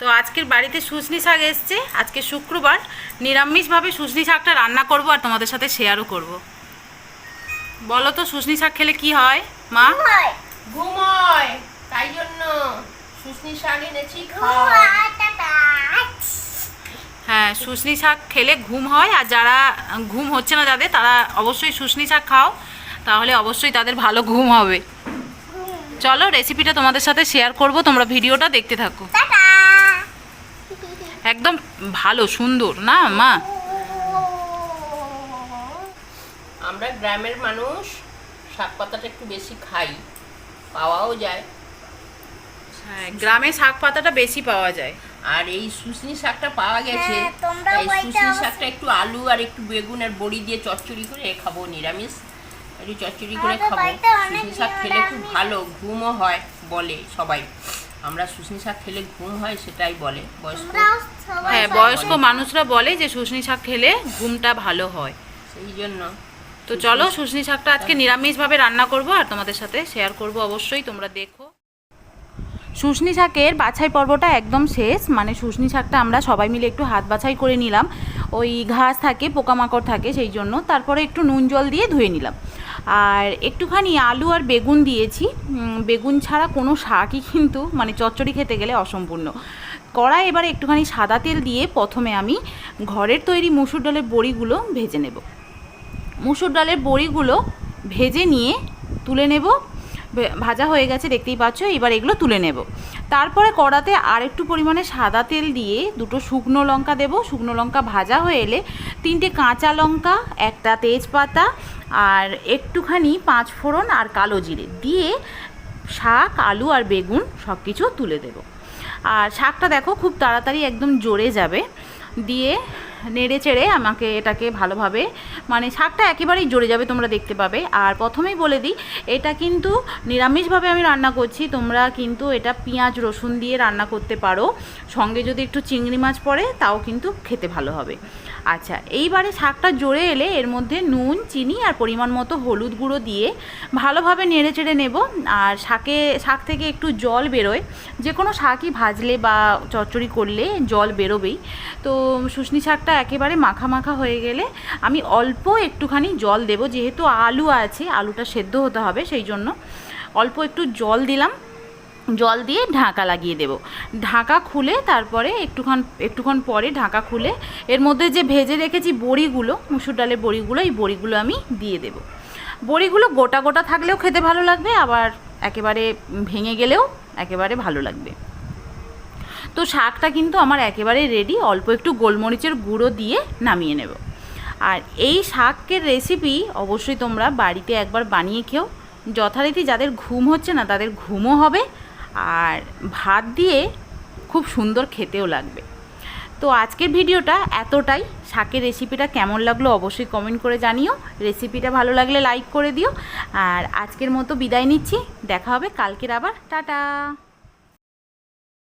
তো আজকের বাড়িতে শুশনি শাক এসছে। আজকে শুক্রবার। নিরামিষভাবে শুশনি শাকটা রান্না করব আর তোমাদের সাথে শেয়ারও করব। বলো তো শুশনি শাক খেলে কি হয়? মা? ঘুমোয়। তাই জন্য শুশনি শাক এনেছি হ্যাঁ শুশনি শাক খেলে ঘুম হয় আর যারা ঘুম হচ্ছে না যাদের তারা অবশ্যই শুশনি শাক খাও। তাহলে অবশ্যই তাদের ভালো ঘুম হবে। চলো রেসিপিটা তোমাদের সাথে শেয়ার করব। তোমরা ভিডিওটা দেখতে থাকো। একদম ভালো সুন্দর। না মা? আমরা গ্রামের মানুষ শাক পাতাটা একটু বেশি খাই পাওয়াও যায়। হ্যাঁ গ্রামে শাক পাতাটা বেশি পাওয়া যায়। আর এই শুশনি শাকটা পাওয়া গেছে হ্যাঁ, তাই শুশনি শাকটা একটু আলু আর একটু বেগুন আর বড়ি দিয়ে চচ্চড়ি করে খাব নিরামিষ। একটু চচ্চড়ি করে খাব। শুশনি শাক খেলে খুব ভালো ঘুমও হয় বলে সবাই। আমরা শুশনি শাক খেলে ঘুম হয় সেটাই বলে বয়স্ক হ্যাঁ বয়স্ক মানুষরা বলে যে শুশনি শাক খেলে ঘুমটা ভালো হয়। সেই জন্য। তো চলো শুশনি শাকটা আজকে নিরামিষভাবে রান্না করব আর তোমাদের সাথে শেয়ার করব অবশ্যই তোমরা দেখো। শুশনি শাকের বাছাই পর্বটা একদম শেষ মানে শুশনি শাকটা আমরা সবাই মিলে একটু হাত বাছাই করে নিলাম। ওই ঘাস থাকে, পোকামাকড় থাকে সেই জন্য। তারপরে একটু নুন জল দিয়ে ধুয়ে নিলাম। আর একটুখানি আলু আর বেগুন দিয়েছি। বেগুন ছাড়া কোনো শাকই কিন্তু মানে চচ্চড়ি খেতে গেলে অসম্পূর্ণ। কড়াই এবারে একটুখানি সাদা তেল দিয়ে প্রথমে আমি ঘরের তৈরি মুসুর ডালের বড়িগুলো ভেজে নেব। মুসুর ডালের বড়িগুলো ভেজে নিয়ে তুলে নেব। ভাজা হয়ে গেছে, দেখতেই পাচ্ছ, এবার এগুলো তুলে নেব। তারপরে কড়াতে আর একটু পরিমাণে সাদা তেল দিয়ে দুটো শুকনো লঙ্কা দেব। শুকনো লঙ্কা ভাজা হয়ে এলে তিনটে কাঁচা লঙ্কা, একটা তেজপাতা আর একটুখানি পাঁচ ফোড়ন আর কালো জিরে দিয়ে শাক, আলু আর বেগুন সব কিছু তুলে দেব। আর শাকটা দেখো খুব তাড়াতাড়ি একদম জোরে যাবে। দিয়ে নেড়ে চেড়ে আমাকে এটাকে ভালোভাবে মানে শাকটা একেবারেই জড়ে যাবে তোমরা দেখতে পাবে। আর প্রথমেই বলে দিই, এটা কিন্তু নিরামিষভাবে আমি রান্না করছি, তোমরা কিন্তু এটা পেঁয়াজ, রসুন দিয়ে রান্না করতে পারো। সঙ্গে যদি একটু চিংড়ি মাছ পড়ে, তাও কিন্তু খেতে ভালো হবে। আচ্ছা এইবারে শাকটা জড়ে এলে এর মধ্যে নুন, চিনি আর পরিমাণ মতো হলুদ গুঁড়ো দিয়ে ভালোভাবে নেড়ে চেড়ে নেব। আর শাকে, শাক থেকে একটু জল বেরোয়। যে কোনো শাকই ভাজলে বা চচ্চড়ি করলে জল বেরোবেই। তো শুশনি শাকটা একেবারে মাখা মাখা হয়ে গেলে আমি অল্প একটুখানি জল দেব, যেহেতু আলু আছে, আলুটা সেদ্ধ হতে হবে সেই জন্য। অল্প একটু জল দিলাম, জল দিয়ে ঢাকা লাগিয়ে দেব। ঢাকা খুলে তারপরে একটুক্ষণ একটুক্ষণ পরে ঢাকা খুলে এর মধ্যে যে ভেজে রেখেছি বড়িগুলো, মুসুর ডালের বড়িগুলো, এই বড়িগুলো আমি দিয়ে দেব। বড়িগুলো গোটা গোটা থাকলেও খেতে ভালো লাগবে, আবার একেবারে ভেঙে গেলেও একেবারে ভালো লাগবে। তো শাকটা কিন্তু আমার একেবারে রেডি অল্প একটু গোলমরিচের গুঁড়ো দিয়ে নামিয়ে নেব। আর এই শাকের রেসিপি অবশ্যই তোমরা বাড়িতে একবার বানিয়ে খেও। যথারীতি যাদের ঘুম হচ্ছে না, তাদের ঘুমও হবে। আর ভাত দিয়ে খুব সুন্দর খেতেও লাগবে। তো আজকের ভিডিওটা এতটাই। শাকের রেসিপিটা কেমন লাগল অবশ্যই কমেন্ট করে জানিও। রেসিপিটা ভালো লাগলে লাইক করে দিও। আর আজকের মতো বিদায় নিচ্ছি। দেখা হবে কালকের আবার। টাটা!